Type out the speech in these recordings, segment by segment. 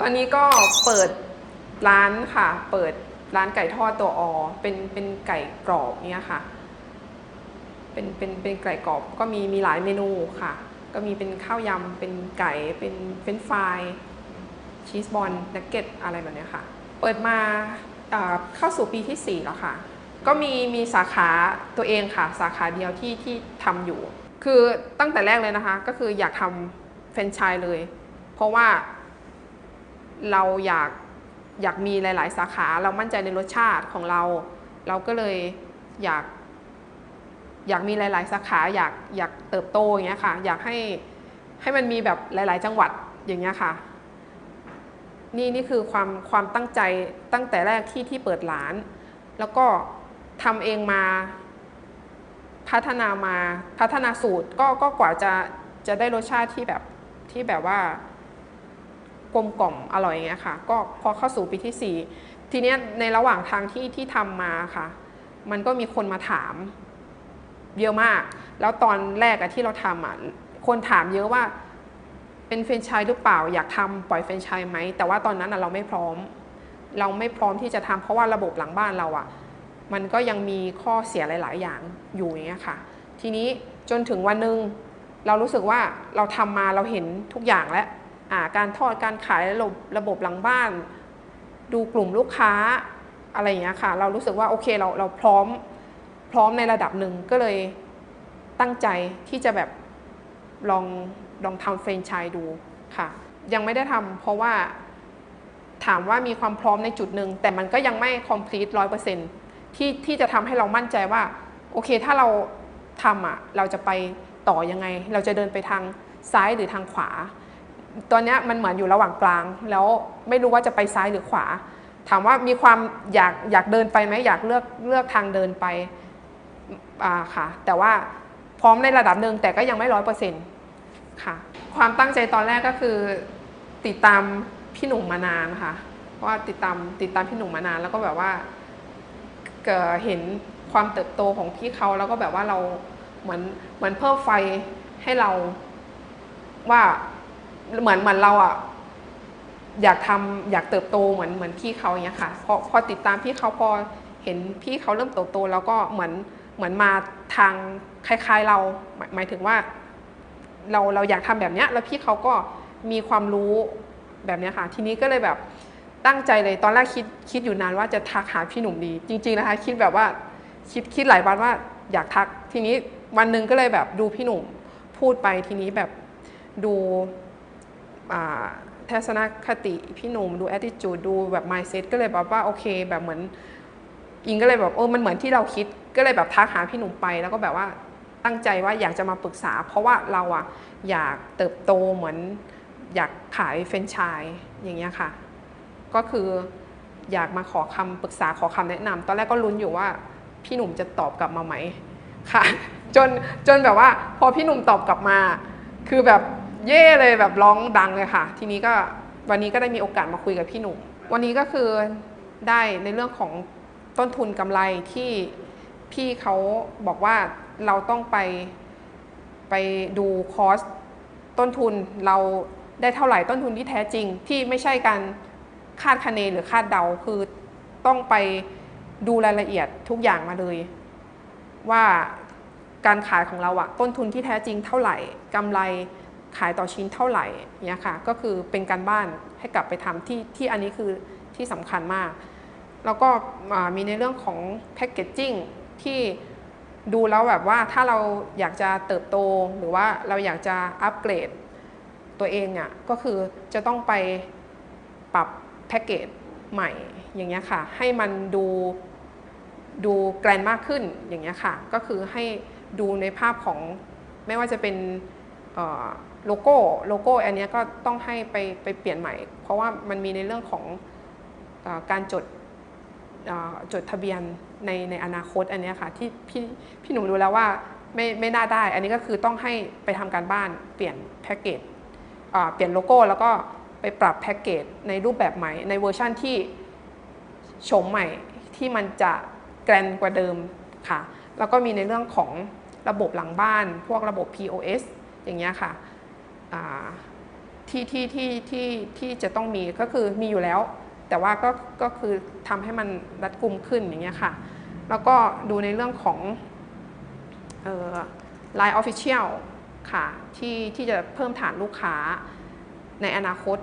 ตอนนี้ก็เปิดร้านค่ะ เปิดร้านไก่ทอดตัวออเป็นเป็นไก่กรอบเนี่ยค่ะ เป็นเป็นเป็นไก่กรอบก็มีมีหลายเมนูค่ะ ก็มีเป็นข้าวยำเป็นไก่เป็นเฟรนช์ฟรายชีสบอลนักเก็ตอะไรแบบนี้ค่ะ เปิดมาอ่าเข้าสู่ปีที่ 4 แล้วค่ะ ก็มีมีสาขาตัวเองค่ะ สาขาเดียวที่ที่ทำอยู่ คือตั้งแต่แรกเลยนะคะ ก็คืออยากทำแฟรนไชส์เลย เพราะว่า เราอยากอยากมีหลาย ๆ สาขาเรามั่นใจในรสชาติของเรา เราก็เลยอยาก อยากมีหลาย ๆ สาขาอยากอยากเติบโตอย่างเงี้ยค่ะ อยากให้ให้มันมีแบบหลาย ๆ จังหวัดอย่างเงี้ยค่ะ นี่นี่คือความความตั้งใจตั้งแต่แรกที่ที่เปิดร้าน แล้วก็ทำเองมาพัฒนามาพัฒนาสูตรก็ก็กว่าจะจะได้รสชาติที่แบบที่แบบว่า กลมกล่อมอร่อยอย่างเงี้ยค่ะ ก็พอเข้าสู่ปีที่ 4 ทีเนี้ยในระหว่างทางที่ที่ทำมาค่ะ มันก็มีคนมาถามเยอะมาก แล้วตอนแรกอะที่เราทำอะคนถามเยอะว่าเป็นแฟรนไชส์หรือเปล่าอยากทำปล่อยแฟรนไชส์ไหมแต่ว่าตอนนั้นอะเราไม่พร้อม เราไม่พร้อมที่จะทำเพราะว่าระบบหลังบ้านเราอะมันก็ยังมีข้อเสียหลาย ๆ อย่างอยู่อย่างเงี้ยค่ะ ทีนี้จนถึงวันหนึ่งเรารู้สึกว่าเราทำมาเราเห็นทุกอย่างแล้ว การทอดการขายระบบระบบหลังบ้าน ดูกลุ่มลูกค้าอะไรอย่างเงี้ยค่ะ เรารู้สึกว่าโอเคเราเราพร้อมพร้อมในระดับหนึ่งก็เลยตั้งใจที่จะแบบลองลองทำเฟรนไชส์ดูค่ะ ยังไม่ได้ทำเพราะว่าถามว่ามีความพร้อมในจุดหนึ่งแต่มันก็ยังไม่ complete ร้อยเปอร์เซ็นที่ที่จะทำให้เรามั่นใจว่า โอเคถ้าเราทำอะเราจะไปต่อยังไง เราจะเดินไปทางซ้ายหรือทางขวา ตอนเนี้ยมันเหมือนอยู่ระหว่างกลาง แล้วไม่รู้ว่าจะไปซ้ายหรือขวา ถามว่ามีความอยากอยากเดินไปไหมอยากเลือกเลือกทางเดินไปอ่าค่ะ แต่ว่าพร้อมในระดับหนึ่งแต่ก็ยังไม่ร้อยเปอร์เซ็นต์ค่ะ ความตั้งใจตอนแรกก็คือ ติดตามพี่หนุ่มมานานค่ะเพราะว่าติดตามติดตามพี่หนุ่มมานานแล้วก็แบบว่าเกิดเห็นความเติบโตของพี่เขาแล้วก็แบบว่าเราเหมือนเหมือนเพิ่มไฟให้เราว่า เหมือนเหมือนเราอะอยากทำอยากเติบโตเหมือนเหมือนพี่เขาอย่างเงี้ยค่ะพอพอติดตามพี่เขาพอเห็นพี่เขาเริ่มเติบโต แล้วก็เหมือนเหมือนมาทางคล้ายๆเราหมายหมายถึงว่า เราเราอยากทำแบบเนี้ยแล้วพี่เขาก็มีความรู้แบบเนี้ยค่ะ ทีนี้ก็เลยแบบตั้งใจเลยตอนแรกคิดคิดอยู่นานว่าจะทักหาพี่หนุ่มดี จริง ๆนะคะ คิดแบบว่าคิดคิดหลายวันว่าอยากทัก ทีนี้วันหนึ่งก็เลยแบบดูพี่หนุ่มพูดไปทีนี้แบบดู ทัศนคติพี่หนุ่มดู attitude ดูแบบ mindset ก็เลยแบบว่าโอเค แบบเหมือนอิงก็เลยแบบเออมันเหมือนที่เราคิดก็เลยแบบทักหาพี่หนุ่มไปแล้วก็แบบว่าตั้งใจว่าอยากจะมาปรึกษา เพราะว่าเราอะอยากเติบโตเหมือนอยากขายเฟรนไชส์อย่างเงี้ยค่ะ ก็คืออยากมาขอคำปรึกษาขอคำแนะนำตอนแรกก็ลุ้นอยู่ว่าพี่หนุ่มจะตอบกลับมาไหมค่ะ จนจนแบบว่าพอพี่หนุ่มตอบกลับมา คือแบบ เย่เลยแบบร้องดังเลยค่ะ ทีนี้ก็วันนี้ก็ได้มีโอกาสมาคุยกับพี่หนุ่มวันนี้ก็คือได้ในเรื่องของต้นทุนกำไรที่พี่เขาบอกว่าเราต้องไปไปดูคอสต้นทุนเราได้เท่าไหร่ต้นทุนที่แท้จริง ที่ไม่ใช่การคาดคะเนหรือคาดเดาคือต้องไปดูรายละเอียดทุกอย่างมาเลย ว่าการขายของเราอะต้นทุนที่แท้จริงเท่าไหร่กำไร ขายต่อชิ้นเท่าไหร่เนี่ยค่ะก็คือเป็นการบ้านให้กลับไปทำที่ที่อันนี้คือที่สำคัญมาก แล้วก็มีในเรื่องของแพ c เกจจิ้งที่ดูแล้วแบบว่าถ้าเราอยากจะเติบโตหรือว่าเราอยากจะอัปเกรดตัวเองอะก็คือจะต้องไปปรับแพ็กเกจใหม่อย่างเงี้ยค่ะ ให้มันดูดูแกรนมากขึ้นอย่างเงี้ยค่ะ ก็คือให้ดูในภาพของไม่ว่าจะเป็น โลโก้โลโก้อันนี้ก็ต้องให้ไปไปเปลี่ยนใหม่ เพราะว่ามันมีในเรื่องของอการจดจดทะเบียนในในอนาคตอันนี้ค่ะที่พี่พี่หนุ่มดูแล้วว่าไม่ไม่น่าได้ อันนี้ก็คือต้องให้ไปทำการบ้านเปลี่ยนแพ็กเกจเปลี่ยนโลโก้แล้วก็ไปปรับแพ็กเกจในรูปแบบใหม่ ในเวอร์ชั่นที่โฉมใหม่ที่มันจะแกรนกว่าเดิมค่ะ แล้วก็มีในเรื่องของระบบหลังบ้าน พวกระบบ POS อย่างเงี้ยค่ะ ที่ที่ที่ที่ที่จะต้องมีก็คือมีอยู่แล้ว แต่ว่าก็ก็คือทำให้มันรัดกุมขึ้นอย่างเงี้ยค่ะ แล้วก็ดูในเรื่องของเอ่อ Line Official ค่ะที่ที่จะเพิ่มฐานลูกค้าในอนาคต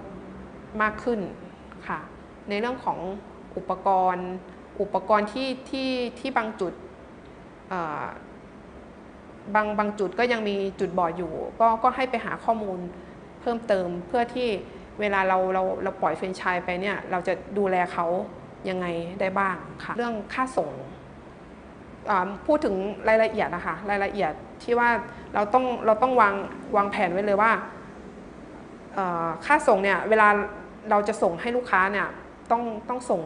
มากขึ้นค่ะ ในเรื่องของอุปกรณ์ อุปกรณ์ที่ที่ที่บางจุด บางบางจุดก็ยังมีจุดบอดอยู่ ก็ก็ให้ไปหาข้อมูลเพิ่มเติมเพื่อที่เวลาเราเราเราปล่อยเฟรนชส์ไปเนี่ยเราจะดูแลเขายังไงได้บ้างค่ะ เรื่องค่าส่งพูดถึงรายละเอียดนะคะรายละเอียดที่ว่าเราต้องเราต้องวางวางแผนไว้เลยว่าค่าส่งเนี่ยเวลาเราจะส่งให้ลูกค้าเนี่ยต้องต้องส่ง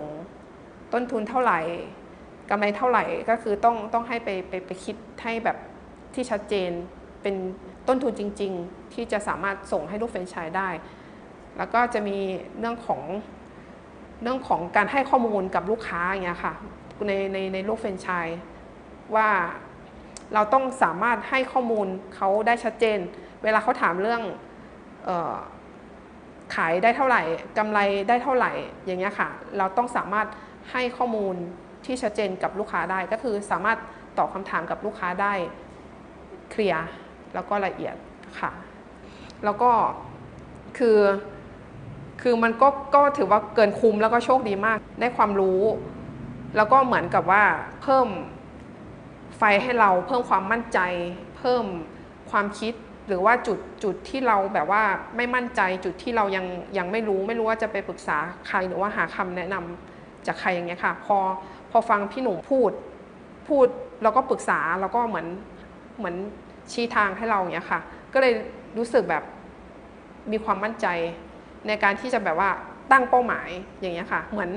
ต้นทุนเท่าไหร่กำไรเท่าไหร่ก็คือต้องต้องให้ไปไปไปคิดให้แบบ ที่ชัดเจนเป็นต้นทุนจริง ๆ ที่จะสามารถส่งให้ลูกแฟรนไชส์ได้ แล้วก็จะมีเรื่องของเรื่องของการให้ข้อมูลกับลูกค้าอย่างเงี้ยค่ะในในในโลกแฟรนไชส์ว่าเราต้องสามารถให้ข้อมูลเขาได้ชัดเจน เวลาเขาถามเรื่องออขายได้เท่าไหร่กำไรได้เท่าไหร่อย่างเงี้ยค่ะ เราต้องสามารถให้ข้อมูลที่ชัดเจนกับลูกค้าได้ ก็คือสามารถตอบคำถามกับลูกค้าได้ เคลียร์แล้วก็ละเอียดค่ะ แล้วก็คือ คือมันก็ก็ถือว่าเกินคุ้มแล้วก็โชคดีมากได้ความรู้ แล้วก็เหมือนกับว่าเพิ่มไฟให้เราเพิ่มความมั่นใจ เพิ่มความคิดหรือว่าจุดจุดที่เราแบบว่าไม่มั่นใจจุดที่เรายังยังไม่รู้ไม่รู้ว่าจะไปปรึกษาใครหรือว่าหาคำแนะนำจากใครอย่างเงี้ยค่ะ พอพอฟังพี่หนุ่มพูดพูดแล้วก็ปรึกษาแล้วก็เหมือน เหมือนชี้ทางให้เราอย่างเงี้ยค่ะ ก็เลยรู้สึกแบบมีความมั่นใจในการที่จะแบบว่าตั้งเป้าหมายอย่างเงี้ยค่ะ เหมือน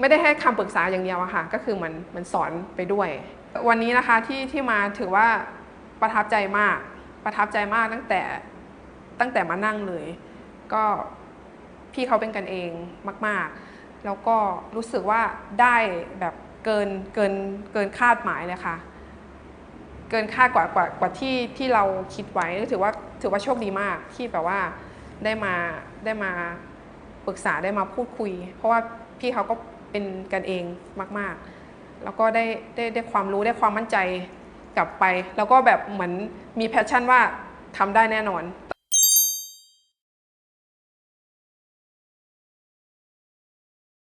ไม่ได้ให้คำปรึกษาอย่างเดียวอะค่ะ ก็คือมันมันสอนไปด้วย วันนี้นะคะที่ที่มาถือว่าประทับใจมาก ประทับใจมากตั้งแต่ตั้งแต่มานั่งเลย ก็พี่เขาเป็นกันเองมาก ๆ แล้วก็รู้สึกว่าได้แบบเกินเกินเกินคาดหมายเลยค่ะ เกินคาดกว่ากว่ากว่าที่ที่เราคิดไว้ถือว่าถือว่าโชคดีมากที่แบบว่าได้มาได้มาปรึกษาได้มาพูดคุย เพราะว่าพี่เขาก็เป็นกันเองมาก ๆ แล้วก็ได้ได้ได้ความรู้ได้ความมั่นใจกลับไป แล้วก็แบบเหมือนมีแพชชั่นว่าทำได้แน่นอน